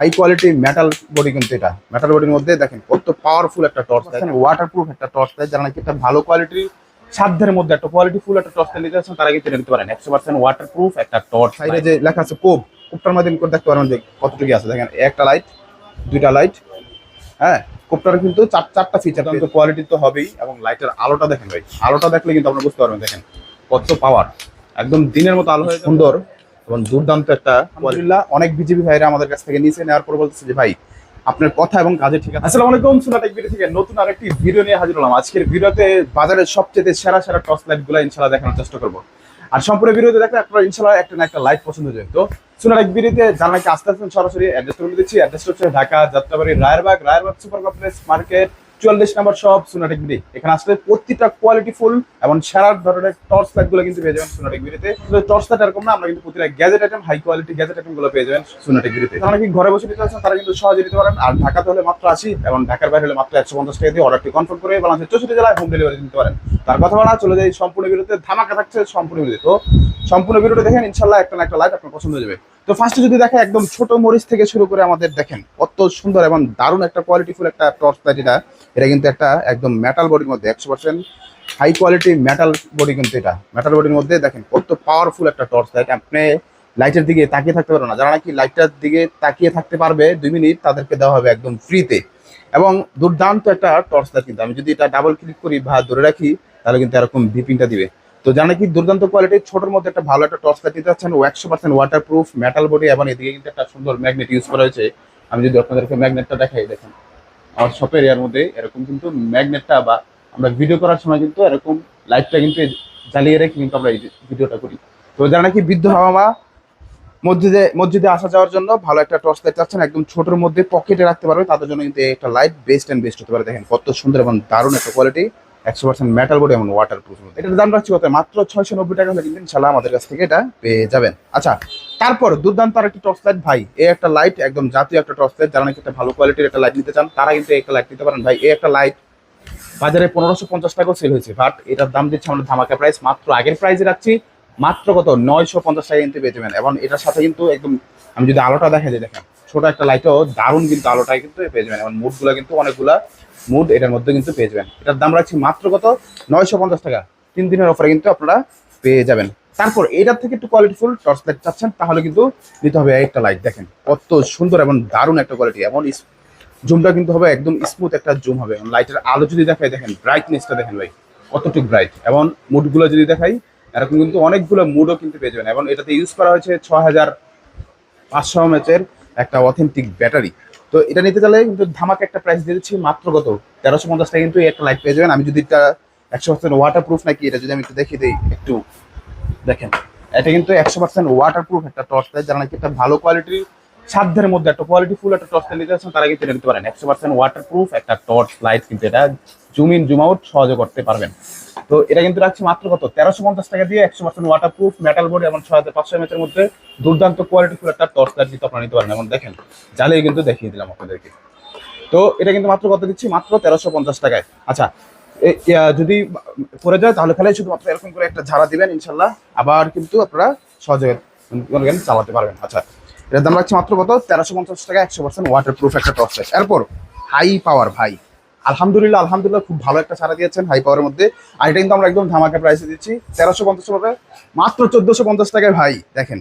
High quality metal body কিন্তু এটা। Metal বডির মধ্যে দেখেন কত পাওয়ারফুল একটা টর্চ দেখেন ওয়াটার প্রুফ একটা টর্চ দেয় যারা নাকি একটা ভালো কোয়ালিটির সাধ্যের মধ্যে একটা কোয়ালিটি ফুল একটা টর্চ নিতে চাচ্ছেন তারা কিন্তু নিতে পারেন। একশো পার্সেন্ট ওয়াটারপ্রুফ একটা টর্চ সাইডে যে লেখা আছে কোপ কোপটার মাধ্যমে করে দেখতে পারেন যে কতটুকু আছে। দেখেন একটা লাইট দুইটা লাইট হ্যাঁ? কোপটার কিন্তু চার চারটা ফিচার কিন্তু কোয়ালিটি তো হবেই এবং লাইটের আলোটা দেখেন ভাই আলোটা দেখলে কিন্তু আপনারা বুঝতে পারবেন দেখেন কত পাওয়ার একদম দিনের মতো আলো হয়ে সুন্দর। এবং দুর্দান্ত একটা আলহামদুলিল্লাহ অনেক বিজেপি ভাইরা আমাদের কাছ থেকে নিচে নেওয়ার পর বলতেছে যে ভাই আপনার কথা এবং কাজে ঠিক আছে। আসসালামু আলাইকুম সুনাটেক ভিডিও থেকে নতুন আরেকটি ভিডিও নিয়ে হাজির হলাম। আজকের ভিডিওতে বাজারের সবচেয়ে সেরা সেরা টর্চ লাইটগুলো ইনশাল্লাহ দেখানোর চেষ্টা করব। আর সম্পূর্ণ ভিডিওতে দেখলে আপনার ইনশাল্লাহ একটা না একটা লাইট পছন্দ হয়ে তো সুনাটেক ভিডিওতে যারা নাকি আসতে আসছেন সরাসরি অ্যাড্রেস করে দিচ্ছি। অ্যাড্রেস হচ্ছে Dhaka Jatrabari Rayerbag Rayerbag super complex market চুয়াল্লিশ নাম্বার সব সোনাটেক বিডি। এখানে আসলে প্রতিটা কোয়ালিটি ফুল এবং সেরা ধরনের টর্চ লাইটগুলো কিন্তু পেয়ে যাবেন সোনাটেক বিডিতে। টর্চ লাইট এরকম না আমরা কিন্তু প্রতিটা gadget item high quality gadget আইটেমগুলো পেয়ে যাবেন সোনাটেক বিডিতে। যারা নাকি ঘরে বসে নিতে চাচ্ছেন তারা কিন্তু সহজে নিতে পারেন। আর ঢাকাতে হলে মাত্র আশি এবং ঢাকার বাইরে হলে মাত্র একশো পঞ্চাশ টাকা দিয়ে অর্ডারটি কনফার্ম করে বলা বাংলাদেশের চৌষট্টি জেলায় হোম ডেলিভারি দিতে পারেন। তার কথা বলা চলে যায় সম্পূর্ণ বিরুদ্ধে। ধামাকা থাকছে সম্পূর্ণ বিরুদ্ধে। তো সম্পূর্ণ ভিডিওটা দেখেন ইনশাল্লাহ একটা না একটা লাইট আপনার পছন্দ হয়ে যাবে। তো ফার্স্টে যদি দেখেন একদম ছোট মরিচ থেকে শুরু করে আমাদের দেখেন, কত সুন্দর এবং দারুণ একটা কোয়ালিটিফুল একটা টর্চ লাইট এটা এটা কিন্তু একটা একদম মেটাল বডির মধ্যে, একশো percent high quality metal body কিন্তু এটা। মেটাল বডির মধ্যে দেখেন কত পাওয়ারফুল একটা টর্চ লাইট আপনি লাইটের দিকে তাকিয়ে থাকতে পারবে না। যারা নাকি লাইটটার দিকে তাকিয়ে থাকতে পারবে, দুই মিনিট তাদেরকে দেওয়া হবে একদম ফ্রিতে এবং দুর্দান্ত একটা টর্চ লাইট কিন্তু। আমি যদি এটা ডাবল ক্লিক করি বা ধরে রাখি, তাহলে কিন্তু এরকম ভিপিংটা দিবে। তো জানা কি, দুর্দান্ত কোয়ালিটির ছোটোর মধ্যে একটা ভালো একটা টর্চ লাইট দিতে চাচ্ছেন একশো percent waterproof metal body এবং এদিকে কিন্তু একটা সুন্দর ম্যাগনেট ইউজ করা হয়েছে। আমি যদি আপনাদেরকে ম্যাগনেটটা দেখাই, দেখেন, আমার শপের এর মধ্যে এরকম কিন্তু ম্যাগনেটটা বা আমরা ভিডিও করার সময় কিন্তু এরকম লাইটটা কিন্তু জ্বালিয়ে রেখে কিন্তু আমরা এই ভিডিওটা করি। তো যারা নাকি বৃদ্ধ বাবা মা মসজিদে মসজিদে আসা যাওয়ার জন্য ভালো একটা টর্চ লাইট চাচ্ছেন, একদম ছোটোর মধ্যে পকেটে রাখতে পারবে, তাদের জন্য কিন্তু একটা লাইট বেস্ট অ্যান্ড বেস্ট হতে পারে। দেখেন, কত সুন্দর এবং দারুণ একটা কোয়ালিটি একশো পার্সেন্ট মেটাল বডি এবং ওয়াটার প্রুফ এটার দাম রাখছি কত? মাত্র ছয়শো নব্বই টাকা হলে আমাদের কাছ থেকে এটা পেয়ে যাবেন। আচ্ছা তারপর দুর্দান্ত আর একটা টর্চ লাইট ভাই এই একটা লাইট একদম জাতীয় একটা টর্চ লাইট যারা নাকি একটা ভালো কোয়ালিটির একটা লাইট নিতে চান, তারা কিন্তু একটা লাইট নিতে পারেন। ভাই এই একটা লাইট বাজারে পনেরোশো পঞ্চাশ টাকাও সেল হয়েছে। বাট এটার দাম দিচ্ছে আমাদের ধামাকা প্রাইস মাত্র আগের প্রাইসে রাখছি, মাত্র কত? নয়শো পঞ্চাশ টাকা কিন্তু পেয়ে যাবেন। এবং এটার সাথে কিন্তু একদম আমি যদি আলোটা দেখা যায় দেখেন, ছোট একটা লাইটও দারুণ কিন্তু আলোটাই কিন্তু পেয়ে যাবেন। এবং মুডগুলো কিন্তু অনেকগুলা মুড এটার মধ্যে কিন্তু পেয়ে যাবেন। এটার দাম রাখছি মাত্র কত? নয়শো পঞ্চাশ টাকা। তিন দিনের অফারে কিন্তু আপনারা পেয়ে যাবেন। তারপর এটার থেকে একটু কোয়ালিটিফুল টর্চ লাইট চাচ্ছেন, তাহলে কিন্তু নিতে হবে একটা লাইট দেখেন, কত সুন্দর এবং দারুণ একটা কোয়ালিটি এবং জুমটা কিন্তু হবে একদম স্মুথ একটা জুম হবে। লাইটের আলো যদি দেখাই, দেখেন ব্রাইটনেসটা দেখেন ভাই, কতটুকু ব্রাইট এবং মুডগুলো যদি দেখাই, এরকম কিন্তু অনেকগুলো মুডও কিন্তু পেয়ে যাবেন। এবং এটাতে ইউজ করা হয়েছে ছ হাজার পাঁচশো এমএচের একটা অথেন্টিক ব্যাটারি তো এটা নিতে গেলে কিন্তু ধামাকে একটা প্রাইস দিয়ে দিচ্ছি মাত্র কত? তেরোশো পঞ্চাশ টাকা কিন্তু একটা লাইট পেয়ে যাবেন। আমি যদি এটা একশো পার্সেন্ট ওয়াটার প্রুফ নাকি, এটা যদি আমি একটু দেখিয়ে দিই, একটু দেখেন। এটা কিন্তু একশো পার্সেন্ট ওয়াটার প্রুফ একটা টর্চ লাইট যারা নাকি একটা ভালো কোয়ালিটির সাধ্যের মধ্যে একটা কোয়ালিটি ফুল একটা টর্চ নিতে চাচ্ছেন, তারা কিন্তু নিতে পারেন। একশো পার্সেন্ট ওয়াটার প্রুফ একটা টর্চ লাইট কিন্তু এটা জুম ইন জুম আউট সহজে করতে পারবেন। তো এটা কিন্তু রাখছি মাত্র কত? তেরোশো পঞ্চাশ টাকা দিয়ে একশো percent waterproof metal board এবং ছয় হাজার পাঁচশো এমএচের মধ্যে দুর্দান্ত কোয়ালিটি ফুল একটা টর্চ লাইট কিন্তু আপনারা নিতে পারেন। এবং দেখেন, জ্বালিয়ে কিন্তু দেখিয়ে দিলাম আপনাদেরকে। তো এটা কিন্তু মাত্র কত দিচ্ছি? মাত্র তেরোশো পঞ্চাশ টাকায়। আচ্ছা যদি পড়ে যায় তাহলে ফেলে শুধুমাত্র এরকম করে একটা ঝাড়া দিবেন ইনশাল্লাহ। আবার কিন্তু আপনারা সহজে চালাতে পারবেন। আচ্ছা এটার দাম রাখছি মাত্র কত? তেরোশো পঞ্চাশ টাকা একশো পার্সেন্ট ওয়াটার প্রুফ একটা টর্চ লাইট এরপর হাই পাওয়ার ভাই। আলহামদুলিল্লাহ আলহামদুলিল্লাহ খুব ভালো একটা ছাড়া দিয়েছেন হাই পাওয়ারের মধ্যে। আর এটা কিন্তু আমরা একদম ধামাকা প্রাইসে দিচ্ছি। তেরোশো পঞ্চাশ টাকা মাত্র চোদ্দোশো পঞ্চাশ টাকায় ভাই, দেখেন।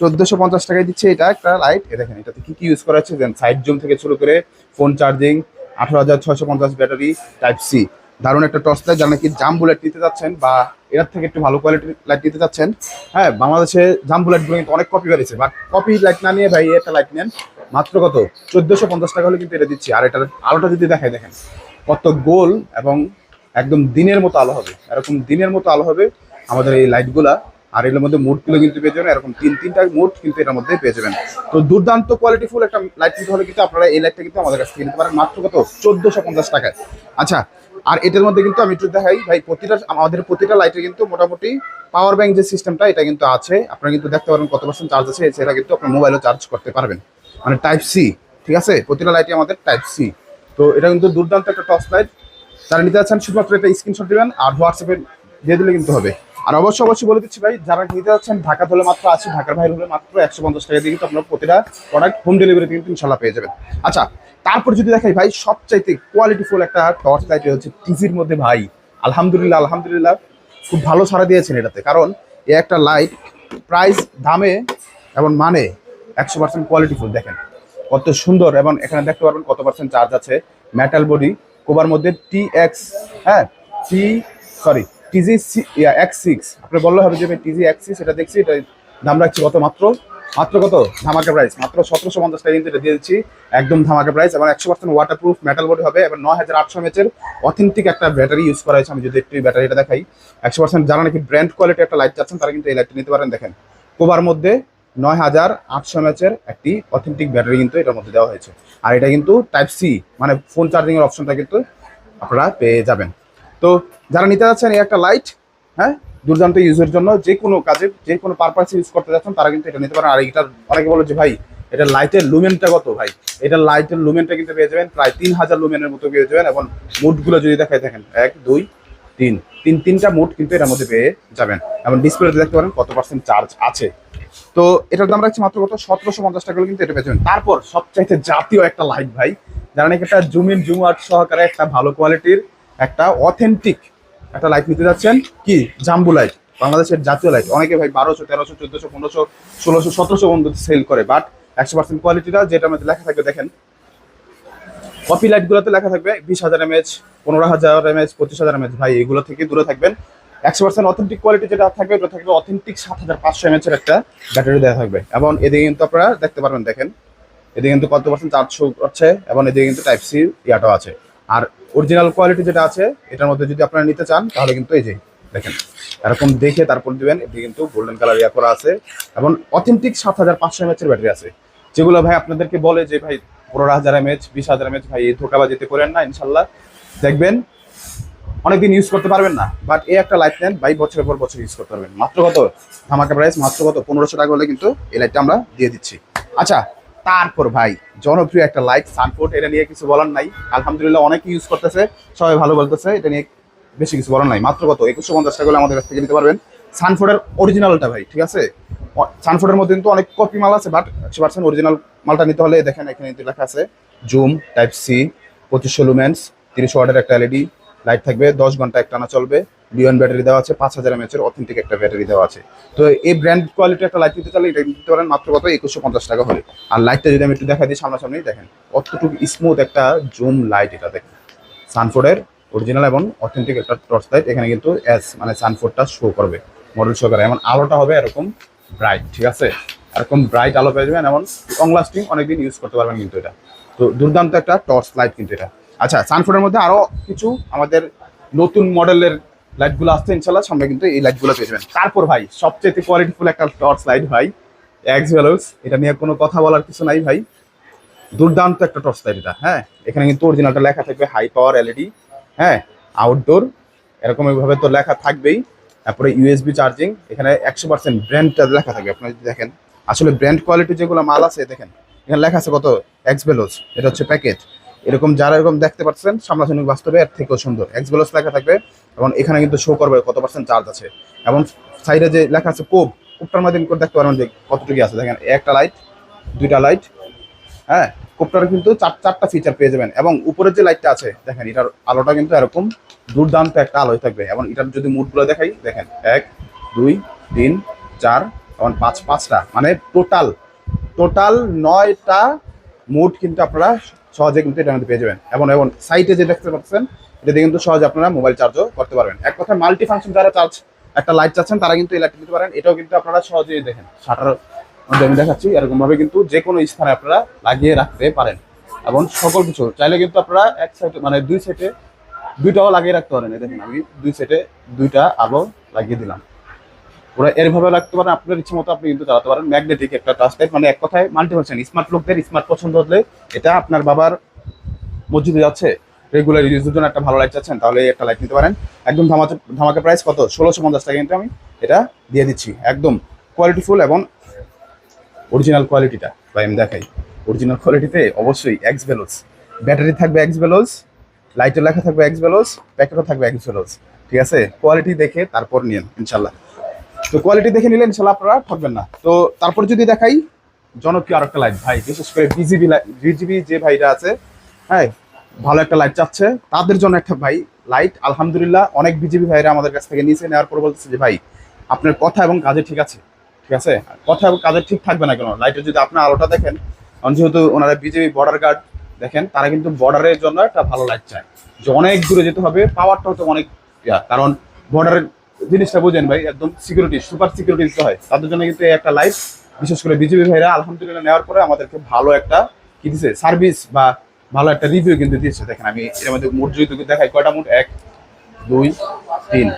চোদ্দোশো পঞ্চাশ টাকায় দিচ্ছে এটা একটা লাইট দেখেন, এটাতে কি কি ইউজ করা হচ্ছে দেন সাইড জুম থেকে শুরু করে ফোন চার্জিং আঠারো হাজার ছয়শো পঞ্চাশ ব্যাটারি টাইপ সি দারুণ একটা টর্চ লাইট যারা নাকি জাম বুলেট নিতে যাচ্ছেন বা এর থেকে একটু ভালো কোয়ালিটির লাইট নিতে যাচ্ছেন। হ্যাঁ বাংলাদেশে জাম বুলেটগুলো কিন্তু অনেক কপি বেরিয়েছে বাট কপি লাইট না নিয়ে ভাই, একটা লাইট নেন। মাত্র কত? চোদ্দোশো পঞ্চাশ টাকা হলে কিন্তু এটা দিচ্ছি। আর এটার আলোটা যদি দেখায় দেখেন। কত গোল এবং একদম দিনের মতো আলো হবে। এরকম দিনের মতো আলো হবে আমাদের এই লাইটগুলা। আর এগুলোর মধ্যে মুডগুলো কিন্তু পেয়ে যাবেন। এরকম তিন, তিনটা মুড কিন্তু এটার মধ্যে পেয়ে যাবেন। তো দুর্দান্ত কোয়ালিটিফুল একটা লাইট নিতে হলে কিন্তু আপনারা এই লাইটটা কিন্তু আমাদের কাছ থেকে নিতে পারেন। মাত্র কত? চোদ্দোশো পঞ্চাশ টাকায়। আচ্ছা আর এটার মধ্যে কিন্তু আমি একটু দেখাই। ভাই, প্রতিটা, আমাদের প্রতিটা লাইটে কিন্তু মোটামুটি পাওয়ার ব্যাংক যে সিস্টেমটা এটা কিন্তু আছে। আপনারা কিন্তু দেখতে পারবেন কত পার্সেন্ট চার্জ আছে। সেটা কিন্তু আপনার মোবাইলও চার্জ করতে পারবেন। মানে টাইপ সি ঠিক আছে? প্রতিটা লাইটে আমাদের টাইপ সি তো এটা কিন্তু দুর্দান্ত একটা টর্চ লাইট যারা নিতে চাচ্ছেন শুধুমাত্র একটা স্ক্রিনশট দিবেন আর হোয়াটসঅ্যাপে দিয়ে দিলে কিন্তু হবে। আর অবশ্যই অবশ্যই বলে দিচ্ছি ভাই, যারা নিতে যাচ্ছেন, ঢাকা হলে মাত্র আছে, ঢাকার বাইরে হলে মাত্র একশো পঞ্চাশ টাকা দিয়ে কিন্তু আপনার প্রতিটা প্রোডাক্ট হোম ডেলিভারি কিন্তু ইনশাল্লাহ পেয়ে যাবেন। আচ্ছা তারপর যদি দেখাই ভাই, সবচাইতে কোয়ালিটিফুল একটা টর্চ লাইট হচ্ছে টিজির মধ্যে ভাই। আলহামদুলিল্লাহ আলহামদুলিল্লাহ। খুব ভালো সাড়া দিয়েছেন এটাতে। কারণ, এ একটা লাইট প্রাইস দামে এবং মানে একশো পার্সেন্ট কোয়ালিটিফুল দেখেন। কত সুন্দর এবং এখানে দেখতে পারবেন কত পার্সেন্ট চার্জ আছে। মেটাল বডি কোবার মধ্যে টি এক্স হ্যাঁ T sorry T G X six আপনি বললে হবে যে আমি টিজি এক্স সিক্স এটা দেখছি, এটা দাম রাখছি কত মাত্র? মাত্র কত? ধামাকা প্রাইস মাত্র সতেরোশো পঞ্চাশ টাকা কিন্তু এটা দিয়ে দিচ্ছি। একদম ধামাকা প্রাইস এবং একশো percent waterproof metal body হবে এবং নয় হাজার আটশো এমএচের অথেন্টিক একটা ব্যাটারি ইউজ করা হয়েছে। আমি যদি একটু ব্যাটারিটা দেখাই, একশো পার্সেন্ট যারা নাকি ব্র্যান্ড কোয়ালিটি একটা লাইট চাচ্ছেন, তারা কিন্তু এই লাইটটা নিতে পারেন, দেখেন। কোবার মধ্যে নয় হাজার আটশো এমএচের একটি অথেন্টিক ব্যাটারি কিন্তু এটার মধ্যে দেওয়া হয়েছে। আর এটা কিন্তু টাইপ সি মানে ফোন চার্জিং এর অপশনটা কিন্তু আপনারা পেয়ে যাবেন। তো যারা নিতে যাচ্ছেন এই একটা লাইট হ্যাঁ দুর্দান্ত ইউজের জন্য যে কোনো কাজে, যে কোনো পারপাসে ইউজ করতে যাচ্ছেন, তারা কিন্তু এটা নিতে পারেন। আর এটা অনেকে বলে যে, ভাই, এটা লাইটের লুমেনটা কত? ভাই, এটা লাইটের লুমেনটা কিন্তু পেয়ে যাবেন, প্রায় তিন হাজার লুমেনের মতো পেয়ে যাবেন। এবং মুডগুলো যদি দেখাই দেখেন, এক, দুই তিন তিন, তিনটা মুড কিন্তু এটার মধ্যে পেয়ে যাবেন। এবং ডিসপ্লেতে দেখতে পারেন কত পার্সেন্ট চার্জ আছে। তো এটার দাম রাখছি মাত্র কত? সতেরোশো পঞ্চাশ টাকা কিন্তু এটা পেয়ে যাবেন। তারপর সবচাইতে জাতীয় একটা লাইট ভাই, যারা নাকি একটা জুম ইন জুম আউট সহকারে একটা ভালো কোয়ালিটির একটা অথেন্টিক একটা লাইট নিতে যাচ্ছেন, কি? জাম্বু লাইট বাংলাদেশের জাতীয় লাইট অনেকে ভাই বারোশো, তেরোশো, চোদ্দশো, পনেরোশো, ষোলোশো, সতেরোশো বন্ধু সেল করে বাট একশো পার্সেন্ট কোয়ালিটিটা যেটা মধ্যে লেখা থাকবে, দেখেন কপি লাইটগুলোতে লেখা থাকবে বিশ হাজার এমএচ পনেরো হাজার এমএচ পঁচিশ হাজার এমএচ ভাই, এগুলো থেকে দূরে থাকবেন। একশো পার্সেন্ট অথেন্টিক কোয়ালিটি যেটা থাকবে ওটা থাকবে অথেন্টিক সাত হাজার পাঁচশো এমএচ এর একটা ব্যাটারি দেওয়া থাকবে। এবং এদিকে কিন্তু আপনারা দেখতে পারবেন, দেখেন। এদিকে কিন্তু কত পার্সেন্ট চার্জ করছে এবং এদিকে কিন্তু টাইপ সি ইয়াটাও আছে। আর অরিজিনাল কোয়ালিটি যেটা আছে, এটার মধ্যে যদি আপনারা নিতে চান, তাহলে কিন্তু এই যে, দেখেন। এরকম দেখে তারপর দিবেন, এদিকে কিন্তু গোল্ডেন কালার ইয়া করা আছে। এবং অথেন্টিক সাত হাজার পাঁচশো এমএচ এর ব্যাটারি আছে। যেগুলো ভাই আপনাদেরকে বলে যে, ভাই পনেরো হাজার এমএচ বিশ হাজার এমএচ ভাই, এই ধোকাবাজিতে করেন না, ইনশাল্লাহ। দেখবেন, অনেকদিন ইউজ করতে পারবেন না বাট এই একটা লাইট নেন বাই বছরের পর বছর ইউজ করতে পারবেন। মাত্র কত? ধামাকা প্রাইস মাত্র কত? পনেরোশো টাকা হলে কিন্তু এই লাইটটা আমরা দিয়ে দিচ্ছি। আচ্ছা তারপর ভাই, জনপ্রিয় একটা লাইট সানফোর্ট এটা নিয়ে কিছু বলার নাই। আলহামদুলিল্লাহ অনেকে ইউজ করতেছে, সবাই ভালো বলতেছে, এটা নিয়ে বেশি কিছু বলার নাই। মাত্র কত? একুশশো পঞ্চাশ টাকা হলে আমাদের কাছ থেকে নিতে পারবেন। সানফোর্ডের অরিজিনালটা ভাই, ঠিক আছে? সানফোর্ডের মধ্যে কিন্তু অনেক কপি মাল আছে বাট একশো পার্সেন্ট অরিজিনাল মালটা নিতে হলে দেখেন এখানে কিন্তু লেখা আছে, জুম টাইপ সি পঁচিশশো লুমেন্স তিরিশ ওয়াটের একটা এলইডি লাইট থাকবে, দশ ঘণ্টা একটানা চলবে লিওন ব্যাটারি দেওয়া আছে, পাঁচ হাজার এমএচ এর অথেন্টিক একটা ব্যাটারি দেওয়া আছে। তো এই ব্র্যান্ড কোয়ালিটি একটা লাইট নিতে চাইলে এটা নিতে পারেন মাত্র কত? একুশশো পঞ্চাশ টাকা হলে। আর লাইটটা যদি আমি একটু দেখা দিই সামনাসামনি, দেখেন, কতটুকু স্মুথ একটা জুম লাইট এটা, দেখেন। সানফোর্ডের অরিজিনাল এবং অথেন্টিক একটা টর্চ লাইট এখানে কিন্তু এস মানে সানফোর্ডটা শো করবে। মডেল শো করে। এমন আলোটা হবে এরকম ব্রাইট ঠিক আছে? এরকম ব্রাইট আলো পেয়ে যাবেন, এমন লং লাস্টিং অনেকদিন ইউজ করতে পারবেন কিন্তু এটা। তো দুর্দান্ত একটা টর্চ লাইট কিন্তু এটা। আচ্ছা সানফোর্ডের মধ্যে আরও কিছু আমাদের নতুন মডেলের লাইটগুলো আসছে ইনশাল্লাহ সামনে কিন্তু এই লাইটগুলো পেয়ে যাবেন। তারপর ভাই সবচেয়ে কোয়ালিটিফুল একটা টর্চ লাইট ভাই এক্স ভ্যালুস এটা নিয়ে কোনো কথা বলার কিছু নাই ভাই। দুর্দান্ত একটা টর্চ লাইট এটা হ্যাঁ? এখানে কিন্তু অরিজিনালটা লেখা থাকবে হাই পাওয়ার এলইডি হ্যাঁ? আউটডোর এরকম এইভাবে তো লেখা থাকবেই। তারপরে ইউএসবি চার্জিং এখানে একশো পার্সেন্ট ব্র্যান্ডটা লেখা থাকে। আপনারা যদি দেখেন, আসলে ব্র্যান্ড কোয়ালিটি যেগুলো মাল আছে, দেখেন, এখানে লেখা আছে কত? এক্স বেলোস এটা হচ্ছে প্যাকেট এরকম যারা এরকম দেখতে পাচ্ছেন, সামনাসামনি বাস্তবে এর থেকেও সুন্দর। এক্স বেলোস লেখা থাকবে, এবং এখানে কিন্তু শো করবে কত পার্সেন্ট চার্জ আছে। এবং সাইডে যে লেখা আছে কোপ কোপটার মাধ্যমে দেখতে পারবেন যে কতটুকু আছে। দেখেন, একটা লাইট দুইটা লাইট হ্যাঁ কোপটার কিন্তু চার, চারটা ফিচার পেয়ে যাবেন। এবং উপরের যে লাইটটা আছে, দেখেন, এটার আলোটা কিন্তু এরকম দুর্দান্ত একটা আলোয় থাকবে। এবং এটার যদি মুডগুলো দেখাই, দেখেন, এক, দুই, তিন, চার, এবং পাঁচ, পাঁচটা। মানে টোটাল টোটাল নয়টা মুড কিন্তু আপনারা সহজে কিন্তু এটার মধ্যে পেয়ে যাবেন। এবং এবং সাইটে যে দেখতে পাচ্ছেন এটা দিয়ে কিন্তু সহজে আপনারা মোবাইল চার্জও করতে পারবেন। এক কথায় মাল্টি ফাংশন যারা চার্জ একটা লাইট চাচ্ছেন, তারা কিন্তু এই লাইট নিতে পারেন। এটাও কিন্তু আপনারা সহজেই দেখেন শাটার আমি দেখাচ্ছি এরকম ভাবে কিন্তু যে কোনো স্থানে আপনারা লাগিয়ে রাখতে পারেন। এবং সকল কিছু, চাইলে কিন্তু আপনারা এক সাইডে মানে দুই সাইডে দুইটাও লাগিয়ে রাখতে পারেন। দেখেন, আমি দুই সাইডে দুইটা আলো লাগিয়ে দিলাম। ওরা এরভাবে রাখতে পারেন আপনার ইচ্ছে মতো আপনি কিন্তু চালাতে পারেন। ম্যাগনেটিক একটা টাচ লাইট মানে এক কথায় মাল্টি ফাংশন স্মার্ট লোকদের স্মার্ট পছন্দ হলে এটা আপনার বাবার মসজিদে যাচ্ছে রেগুলার ইউজের জন্য একটা ভালো লাইট চাচ্ছেন, তাহলে একটা লাইট নিতে পারেন। একদম ধামাকা ধামাকা প্রাইস কত? ষোলোশো পঞ্চাশ টাকা কিন্তু আমি এটা দিয়ে দিচ্ছি। একদম কোয়ালিটিফুল এবং অরিজিনাল কোয়ালিটিটা বা আমি দেখাই। অরিজিনাল কোয়ালিটিতে অবশ্যই এক্স ভেলোস ব্যাটারি থাকবে এক্স ভেলোস লাইটের লেখা থাকবে এক্স ভেলোস প্যাকেটও থাকবে এক্স ভেলোস ঠিক আছে? কোয়ালিটি দেখে তারপর নিন ইনশাল্লাহ তো কোয়ালিটি দেখে নিলে ইনশাল্লাহ আপনারা ঠকবেন না। তো তারপর যদি দেখাই, জনপ্রিয় আরেকটা লাইট ভাই, বিশেষ করে বিজিবি বিজিবি যে ভাইটা আছে হ্যাঁ ভালো একটা লাইট চাচ্ছে, তাদের জন্য একটা ভাই লাইট আলহামদুলিল্লাহ, অনেক বিজিবি ভাইরা আমাদের কাছ থেকে নিয়েছে, নেওয়ার পর বলতেছে যে, ভাই, আপনার কথা এবং কাজে ঠিক আছে। ঠিক আছে? কথা কাজের ঠিক থাকবে না কেন। লাইটের যদি আপনার আলোটা দেখেন যেহেতু ওনারা বিজেপি বর্ডার গার্ড দেখেন, তারা কিন্তু বর্ডারের জন্য একটা ভালো লাইট চায়। যে অনেক দূরে যেতে হবে পাওয়ারটা হচ্ছে অনেক কারণ বর্ডারের জিনিসটা বোঝেন ভাই, একদম সিকিউরিটি সুপার সিকিউরিটি দিতে হয়। তাদের জন্য কিন্তু একটা লাইট বিশেষ করে বিজেপি ভাইরা আলহামদুলিল্লাহ নেওয়ার পরে আমাদেরকে ভালো একটা কি দিছে সার্ভিস বা ভালো একটা রিভিউ কিন্তু দিয়েছে। দেখেন আমি এর মধ্যে মোট যদি দেখাই, কয়টা মোট? এক, দুই, তিন।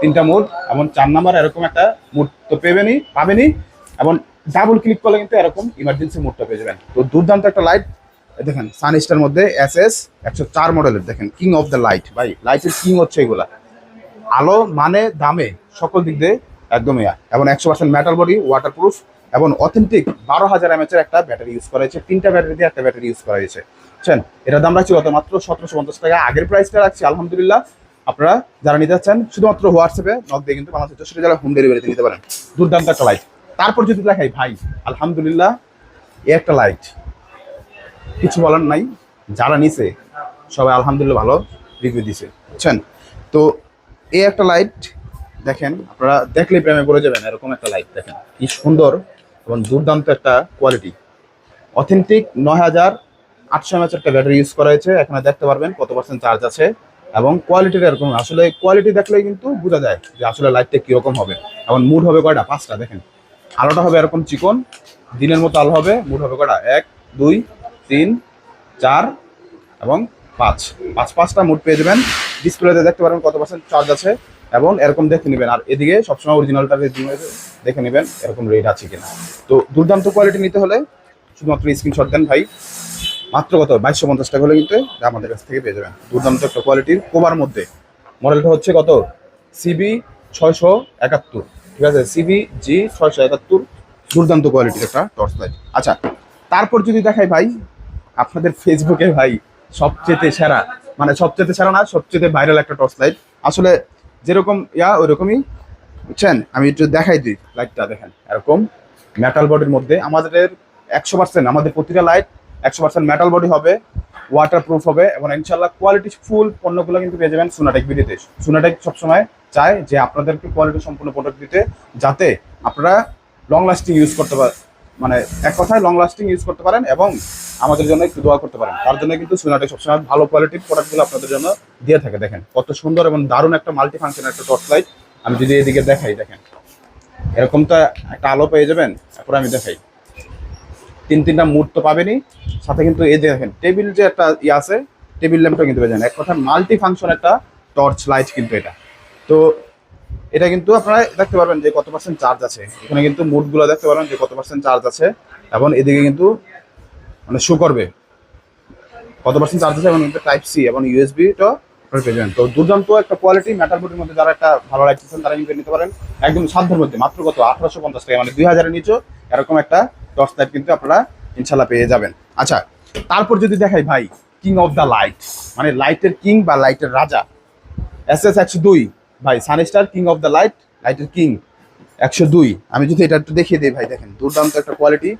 তিনটা মোড, এবং চার নাম্বার এরকম একটা মোড তো পেবেনি পাবেনি এবং ডাবল ক্লিক করলে কিন্তু এরকম ইমার্জেন্সি মোডটা পেয়ে যাবেন। তো দুর্দান্ত একটা লাইট দেখেন সানস্টার মধ্যে এস এস একশো চার মডেলের দেখেন কিং অফ দ্য লাইট ভাই লাইটের কিং হচ্ছে এগুলা। আলো মানে দামে, সকল দিক দিয়ে একদম ইয়া, এবং একশো percent metal body waterproof এবং অথেন্টিক বারো হাজার এমএচ এর একটা ব্যাটারি ইউজ করা হয়েছে, তিনটা ব্যাটারি দিয়ে একটা ব্যাটারি ইউজ করা হয়েছে। বুঝছেন? এটার দাম রাখছি কত মাত্র সতেরোশো পঞ্চাশ টাকা, আগের প্রাইসটা রাখছি, আলহামদুলিল্লাহ আপনারা যারা নিতে চাচ্ছেন, শুধুমাত্র হোয়াটসঅ্যাপে নক দিয়ে কিন্তু বাংলাদেশের চৌষট্টি জেলা হোম ডেলিভারিতে নিতে পারেন, দুর্দান্ত একটা লাইট তারপর যদি দেখাই, ভাই, আলহামদুলিল্লাহ এ একটা লাইট কিছু বলার নাই, যারা নিছে, সবাই আলহামদুলিল্লাহ ভালো রিভিউ দিছে, বুঝছেন? তো এই একটা লাইট দেখেন, আপনারা দেখলেই প্রেমে পড়ে যাবেন, এরকম একটা লাইট দেখেন, কি সুন্দর এবং দুর্দান্ত একটা কোয়ালিটি অথেন্টিক নয় হাজার আটশো এমএচ একটা ব্যাটারি ইউজ করা হয়েছে, এখানে দেখতে পারবেন কত পার্সেন্ট চার্জ আছে। এবং কোয়ালিটিটা এরকম। আসলে কোয়ালিটি দেখলেই কিন্তু বোঝা যায় যে আসলে লাইটটা কীরকম হবে। এবং মুড হবে কয়টা? পাঁচটা, দেখেন। আলোটা হবে এরকম চিকন, দিনের মতো আলো হবে মুড হবে কয়টা? এক, দুই, তিন, চার এবং পাঁচ। পাঁচ, পাঁচটা মুড পেয়ে দেবেন ডিসপ্লেতে দেখতে পারবেন কত পার্সেন্ট চার্জ আছে এবং এরকম দেখে নেবেন। আর এদিকে সবসময় অরিজিনালটা দেখে নেবেন এরকম রেট আছে কিনা। তো দুর্দান্ত কোয়ালিটি নিতে হলে শুধুমাত্র স্ক্রিনশট দেন ভাই। মাত্র কত? বাইশশো পঞ্চাশ টাকা হলে কিন্তু আমাদের কাছ থেকে পেয়ে যাবেন। দুর্দান্ত একটা কোয়ালিটির কোবার মধ্যে। মডেলটা হচ্ছে কত? সিবি ছয়শো একাত্তর। ঠিক আছে? সিবি জি ছয়শো একাত্তর। দুর্দান্ত কোয়ালিটির একটা টর্চ লাইট আচ্ছা তারপর যদি দেখাই ভাই, আপনাদের ফেসবুকে ভাই, সবচেয়ে সেরা মানে সবচেয়ে সেরা না, সবচেয়ে ভাইরাল একটা টর্চ লাইট আসলে যেরকম, ইয়া, ওইরকমই। বুঝছেন? আমি একটু দেখাই দিই লাইটটা দেখেন। এরকম মেটাল বডির মধ্যে আমাদের একশো পার্সেন্ট আমাদের প্রতিটা লাইট একশো পার্সেন্ট মেটাল বডি হবে ওয়াটার প্রুফ হবে এবং ইনশাল্লাহ কোয়ালিটি ফুল পণ্যগুলো কিন্তু পেয়ে যাবেন সুনাটেক বিডিতে সুনাটেক সবসময় চায় যে আপনাদেরকে কোয়ালিটি সম্পূর্ণ প্রোডাক্ট দিতে, যাতে আপনারা লং লাস্টিং ইউজ করতে পারেন মানে এক কথায় লং লাস্টিং ইউজ করতে পারেন এবং আমাদের জন্য একটু দোয়া করতে পারেন। তার জন্য কিন্তু সুনাটেক সবসময় ভালো কোয়ালিটির প্রোডাক্টগুলো আপনাদের জন্য দিয়ে থাকে। দেখেন কত সুন্দর এবং দারুণ একটা মাল্টি ফাংশন একটা টর্চ লাইট আমি যদি এদিকে দেখাই, দেখেন। এরকম তো একটা আলো পেয়ে যাবেন, তারপরে আমি দেখাই। তিন তিনটা মুড তো পাবেনই। সাথে কিন্তু এই দেখেন, টেবিল যে একটা ইয়ে আছে, টেবিল ল্যাম্পটা কিন্তু পেয়ে এক কথা মাল্টি ফাংশন একটা টর্চ লাইট কিন্তু এটা। তো এটা কিন্তু আপনারা দেখতে পারবেন যে কত পার্সেন্ট চার্জ আছে। এখানে কিন্তু মুডগুলো দেখতে পারবেন যে কত পার্সেন্ট চার্জ আছে এবং এদিকে কিন্তু মানে শো করবে। কত পার্সেন্ট চার্জ আছে এবং কিন্তু টাইপ সি এবং ইউএসবি তো আপনারা পেয়ে যাবেন। তো দুর্দান্ত একটা কোয়ালিটি মেটাল বোর্ডের মধ্যে যারা একটা ভালো লাইট চাচ্ছেন তারা কিন্তু নিতে পারেন। একদম সাধ্যের মধ্যে, মাত্র কত? আঠারোশো পঞ্চাশ টাকা মানে দুই হাজারের নিচে এরকম একটা টর্চ লাইট কিন্তু আপনারা ইনশাল্লাহ পেয়ে যাবেন। আচ্ছা তারপর যদি দেখাই ভাই কিং অফ দ্য লাইট মানে লাইটের কিং বা লাইটের রাজা এস এস একশো দুই, ভাই Sunstar king of the light লাইটের কিং একশো দুই। আমি যদি এটা একটু দেখিয়ে দিই ভাই, দেখেন, দুর্দান্ত একটা কোয়ালিটি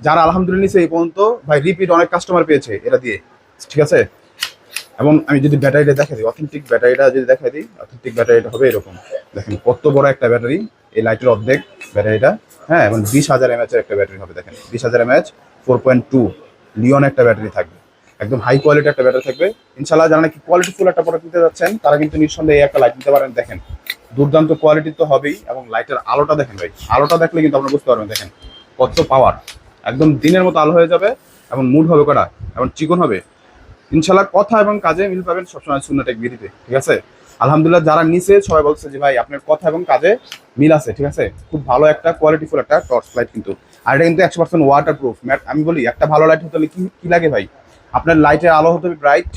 যারা আলহামদুলিল্লাহ এই পর্যন্ত, ভাই রিপিট অনেক কাস্টমার পেয়েছে এটা দিয়ে, ঠিক আছে? এবং আমি যদি ব্যাটারিটা দেখা দিই অথেন্টিক ব্যাটারিটা যদি দেখা দিই অথেন্টিক ব্যাটারিটা হবে এরকম। দেখেন, কত বড় একটা ব্যাটারি, এই লাইটের অর্ধেক ব্যাটারিটা। হ্যাঁ এবং বিশ হাজার এমএচ এর একটা ব্যাটারি হবে, দেখেন। বিশ হাজার M H four point two lion একটা ব্যাটারি থাকবে। একদম হাই কোয়ালিটি একটা ব্যাটারি থাকবে। ইনশাল্লাহ যারা নাকি কোয়ালিটি ফুল একটা প্রোডাক্ট নিতে যাচ্ছেন, তারা কিন্তু নিঃসন্দেহে এই একটা লাইট নিতে পারেন। দেখেন, দুর্দান্ত কোয়ালিটি তো হবেই এবং লাইটের আলোটা দেখেন ভাই, আলোটা দেখলে কিন্তু আপনারা বুঝতে পারবেন, দেখেন, কত পাওয়ার একদম দিনের মতো আলো হয়ে যাবে এবং মুড হবে কটা? এবং চিকন হবে। ইনশাল্লাহ কথা এবং কাজে মিল পাবেন সবসময় সুন্নটেক বিধিতে ঠিক আছে? আলহামদুলিল্লাহ যারা নিচে সবাই বলছে যে ভাই আপনার কথা এবং কাজে মিল আছে, ঠিক আছে? খুব ভালো একটা কোয়ালিটিফুল একটা টর্চ লাইট কিন্তু। আর এটা কিন্তু একশো পার্সেন্ট ওয়াটার প্রুফ আমি বলি, একটা ভালো লাইট হতে হলে কি কি লাগে ভাই? আপনার লাইটের আলো হতে হবে bright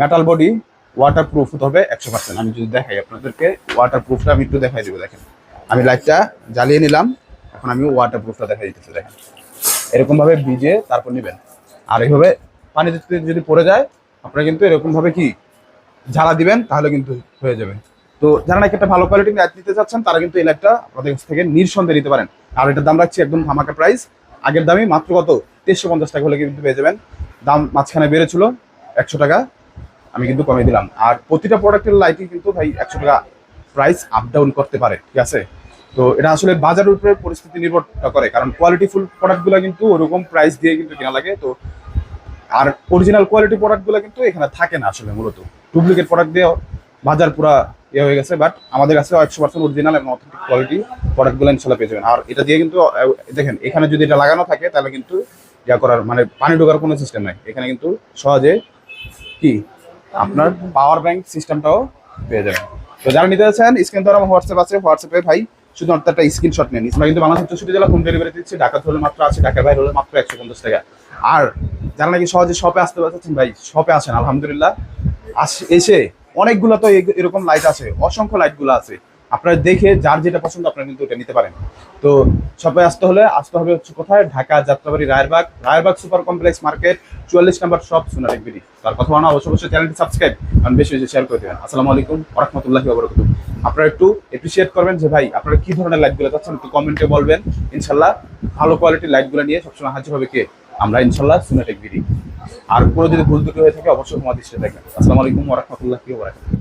metal body waterproof হতে হবে একশো পার্সেন্ট আমি যদি দেখাই আপনাদেরকে ওয়াটার প্রুফটা আমি একটু দেখাই দেবো, দেখেন। আমি লাইটটা জ্বালিয়ে নিলাম, এখন আমি ওয়াটার প্রুফটা দেখাই দিতেছি, দেখেন। এরকমভাবে ভিজে তারপর নেবেন। আর এইভাবে পানি যদি পড়ে যায়, আপনারা কিন্তু এরকমভাবে কি ঝাড়া দিবেন, তাহলে কিন্তু হয়ে যাবে। তো যারা নাকি একটা ভালো কোয়ালিটির লাইট নিতে চাচ্ছেন, তারা কিন্তু এই লাইটটা আপনাদের কাছ থেকে নিঃসন্দেহে নিতে পারেন। আর এটার দাম রাখছি একদম ধামাকা প্রাইস আগের দামই মাত্র কত? তেইশশো পঞ্চাশ টাকা হলে কিন্তু পেয়ে যাবেন। দাম মাঝখানে বেড়েছিল একশো টাকা। আমি কিন্তু কমে দিলাম। আর প্রতিটা প্রোডাক্টের লাইটই কিন্তু ভাই একশো টাকা প্রাইস আপ ডাউন করতে পারে, ঠিক আছে? তো এটা আসলে বাজারের উপরে পরিস্থিতি নির্ভর করে, কারণ কোয়ালিটিফুল প্রোডাক্টগুলো কিন্তু ওরকম প্রাইস দিয়ে কিন্তু কেনা লাগে। তো আর অরিজিনাল কোয়ালিটি প্রোডাক্টগুলো কিন্তু এখানে থাকে না আসলে মূলত। ডুপ্লিকেট প্রোডাক্ট দিয়ে বাজার পুরা ইয়ে হয়ে গেছে বাট আমাদের কাছে একশো পার্সেন্ট অরিজিনাল এবং অথেন্টিক কোয়ালিটি প্রোডাক্টগুলো ইনশাল্লাহ পেয়ে যাবেন। আর এটা দিয়ে কিন্তু দেখেন, এখানে যদি এটা লাগানো থাকে, তাহলে কিন্তু ইয়া করার মানে পানি ঢোকার কোনো সিস্টেম নাই। এখানে কিন্তু সহজে কি? আপনার পাওয়ার ব্যাংক সিস্টেমটাও পেয়ে যাবেন। তো যারা নিতে চাচ্ছেন, স্ক্রিন ধর আমার হোয়াটসঅ্যাপ আছে হোয়াটসঅ্যাপে ভাই শুধু শুধুমাত্র একটা স্ক্রিনশট নেন। আমরা কিন্তু বাংলাদেশ চৌষট্টি জেলা হোম ডেলিভারি দিচ্ছে, ঢাকা হলে মাত্র আছে, ঢাকার বাইরে হলে মাত্র একশো পঞ্চাশ টাকা। আর যারা নাকি সহজে শপে আসতে পারছেন, ভাই শপে আসেন, আলহামদুলিল্লাহ। এসে অনেকগুলো তো এরকম লাইট আছে, অসংখ্য লাইটগুলো আছে। আপনারা দেখে যার যেটা পছন্দ আপনারা কিন্তু ওটা নিতে পারেন। তো সবাই আসতে হলে আসতে হবে হচ্ছে কোথায়? Dhaka Jatrabari Rayerbag Rayerbag super complex market, চুয়াল্লিশ নাম্বার শপ সোনারিক বিডি। তার কথা বলা অবশ্যই অবশ্যই চ্যানেলটি সাবস্ক্রাইব কারণ বেশি বেশি শেয়ার করে দেবেন। আসসালামু আলাইকুম রহমতুল্লাহি ওবরাকাতুহ। আপনারা একটু এপ্রিসিয়েট করবেন যে ভাই, আপনারা কি ধরনের লাইটগুলো চাচ্ছেন, একটু কমেন্টে বলবেন। ইনশাল্লাহ ভালো কোয়ালিটির লাইটগুলো নিয়ে সবসময় হাজির হবে কে? আমরা ইনশাল্লাহ সুনাটেক বিডি আর কোনো যদি ভুল দুটো হয়ে থাকে, অবশ্যই তোমার দৃষ্টি দেখবেন। আসসালামু আলাইকুম ওরহমতুল্লাহ ওবরাকাতুহ